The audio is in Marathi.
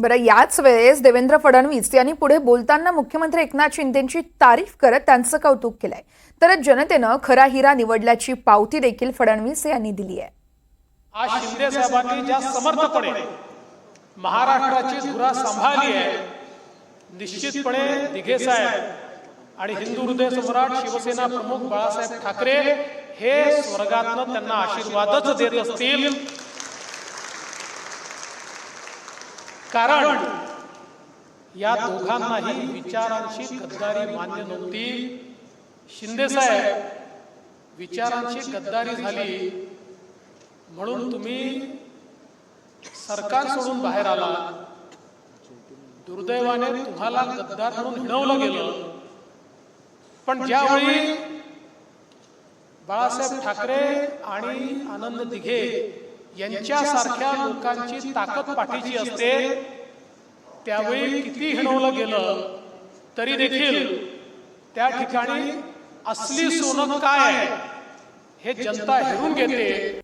बरं याच वेळेस देवेंद्र फडणवीस यांनी पुढे बोलताना मुख्यमंत्री एकनाथ शिंदेची तारीफ करत त्यांचं कौतुक केलंय. तर जनतेनं खरा हिरा निवडल्याची पावती देखील फडणवीस यांनी दिली आहे. आज शिंदे साहेबांनी ज्या समर्थपणे महाराष्ट्राची धुरा सांभाळली आहे निश्चितपणे दिघे साहेब आणि हिंदू हृदय सम्राट शिवसेना प्रमुख बाळासाहेब ठाकरे हे स्वर्गातनं त्यांना आशीर्वादच देत असतील. कारण या दोघांनाही विचारांची गद्दारी मान्य नव्हती. शिंदे साहेब विचारांची गद्दारी झाली. म्हणून तुम्ही सरकार सोडून बाहेर आला दुर्दैवाने तुम्हाला गद्दार म्हणून हिणवलं गेलं. पण ज्यावेळी बाळासाहेब ठाकरे आणि आनंद दिघे यांच्यासारख्या लोकांची ताकद पाठीची असते त्यावेळी किती हिणवलं गेलं तरी देखील त्या ठिकाणी असली सोनं काय? आहे हे जनता हिरून घेते.